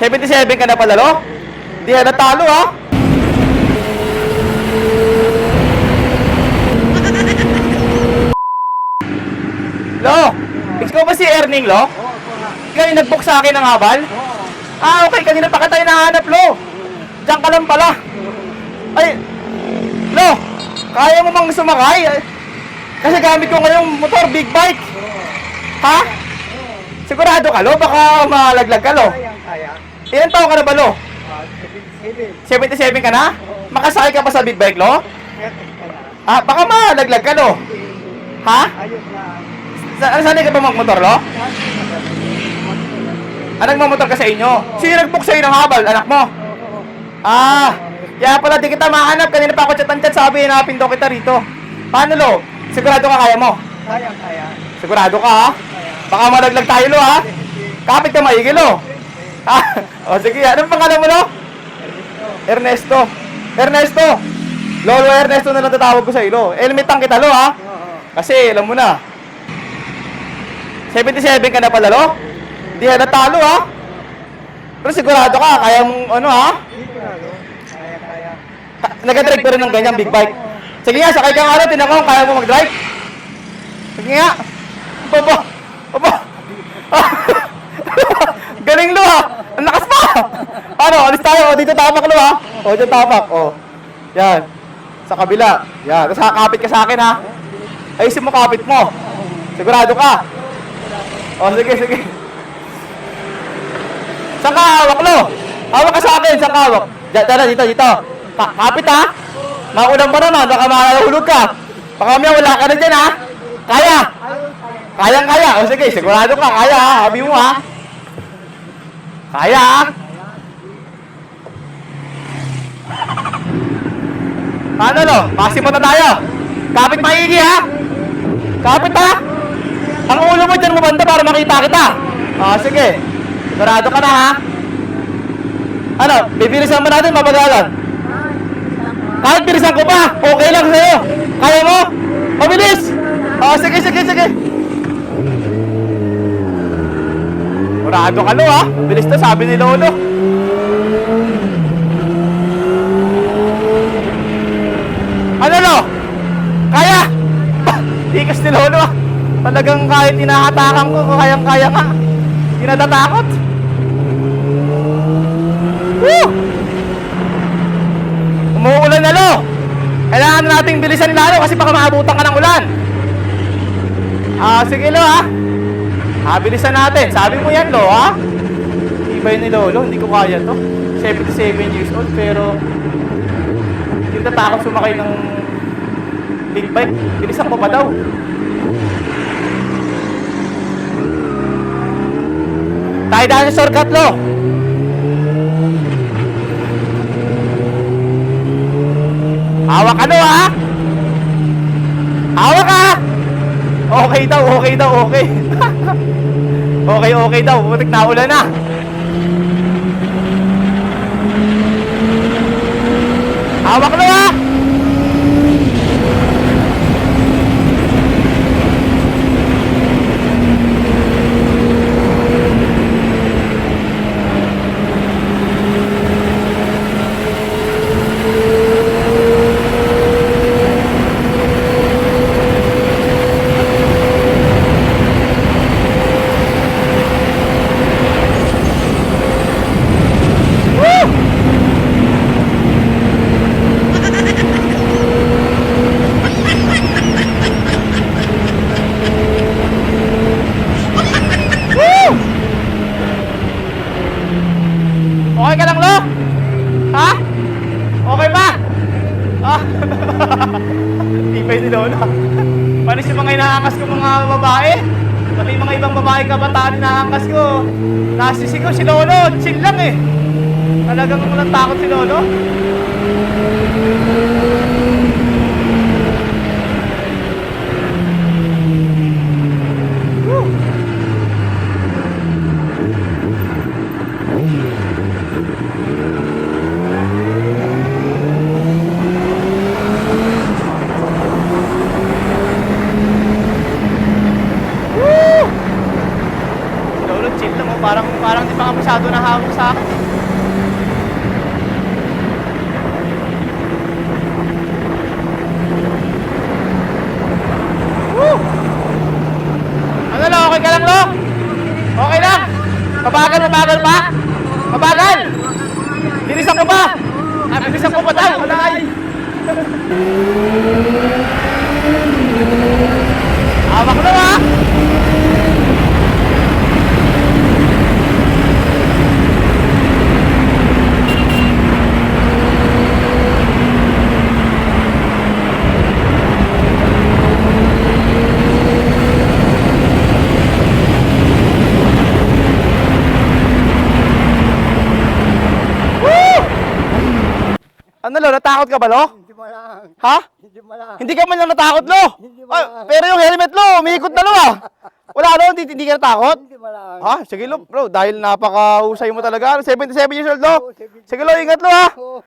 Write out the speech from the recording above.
77 ka na pala, lo? Hindi ka natalo, ha? Lo, ikaw ba si Erning, Lo? Ikaw yung nag-book sa akin ng habal? Ah, okay. Kanina pa kita hinahanap, Lo. Diyan ka lang pala. Ay, Lo, kaya mo bang sumakay? Ay, Kasi gamit ko ngayong motor, big bike. Ha? Sigurado ka, Lo? Baka malaglag ka, Lo. Kaya, Ilan taon ka na ba, Lo? uh, 77. 77 ka na? Makasakay ka pa sa big bike, Lo? Ah, baka malaglag ka, Lo. Ha? Sa, sanay ka ba magmotor, Lo? Ah, nagmamotor ka sa inyo? Sino nag-book sa'yo ng habal? Anak mo? Ah, kaya pala di kita mahanap. Kanina pa ako chat-chat sabi, hanapin daw kita rito. Paano, Lo? Sigurado ka kaya mo? Kaya, kaya. Sigurado ka, ha? Baka malaglag tayo, Lo, ha? Kapit ka maigi, Lo. Ah, o sige, anong pangalan mo, Lo? Ernesto. Ernesto. Lolo Ernesto na lang tatawag ko sa ilo. Helmetan kita, Lo, ha? Kasi, alam mo na. 77 ka na pala, Lo? Hindi ka natalo, ha? Pero sigurado ka, kaya mong, ano, ha? Na, no? Nag-drive ka rin ng ganyang big bike. Sige nga, sakay ka nga ko kung kaya mo mag-drive. Sige nga. Baba. Baba. Galing lo ha. Ang lakas pa. Ano, alis tayo. O, dito tapak lo ha. O, dito tapak. O. Yan. Sa kabila. Yan. Tapos kakapit ka sa akin ha. Ayusin mo kapit mo. Sigurado ka. O, sige, sige. Saan ka hawak lo? Hawak ka sa akin. Saan ka hawak? Tara, dito, dito. Pa kapit ha. Makulang pa naman. Baka makahulog ka. Baka mamaya wala ka na dyan ha. Kaya. Kayang kaya. O sige, sigurado ka. Kaya ha. Habi mo ha. Kaya ha. Paano lo? Pasim mo na tayo. Kapit maigi ha. Kapit ha. Ang ulo mo dyan mo banda para makita kita. Ah, sige. Sigurado ka na ha. Ano, bibilisan mo natin mabagalan. Kahit bilisan ko pa, okay lang sa'yo. Kaya mo? Mabilis! Oh, sige, sige, sige. Murado ka lo ha. Bilis to, sabi ni Lolo. Ano lo? Kaya? Lolo ah. Talagang kahit tinahatakan ko, kayang-kaya nga. Hindi. Woo! Umuulan na lo. Kailangan nating bilisan lalo kasi baka maabutan ka ng ulan. Ah, sige lo ha. Ah, natin. Sabi mo yan lo ha. Ibay ni Lolo, hindi ko kaya to. 77 years old pero hindi natakot sumakay ng big bike. Bilisan ko pa daw. Tayo dahil sa shortcut lo. Hawak ano ha? Hawak ka! Okay daw, okay daw, okay. okay, okay daw. Butik na ulan na. Hawak na ha! Woo! Okay ka lang, Lo? Ha? Okay pa? Ah? Ibay ni Lola. Panis yung mga inaangas ko mga babae. Pati mga ibang babae kabataan inaangas ko. Nasisigaw si Lolo. Chill lang eh. Talagang walang takot si Lolo. Woo! Lolo, chill lang oh. Parang, parang di pa nga masyado na hawak sa akin. Woo! Ano lang, okay ka lang, Lo? Okay lang? Mabagal, mabagal pa? Mabagal? Bilisan ko pa! Ah, bilisan ko pa daw! Wala ay! Hawak na ba? Woo! Ano lo, natakot ka ba lo? Hindi mo lang. Ha? Hindi mo lang. Hindi ka man lang natakot lo. Hindi Ah, ba? pero yung helmet lo, umiikot na lo ah. Wala lo, hindi, hindi ka natakot? Hindi mo lang. Ha? Sige lo, bro, dahil napaka-usay mo talaga. 77 years old lo. Oo, 77. Sige lo, ingat lo ha. Oo.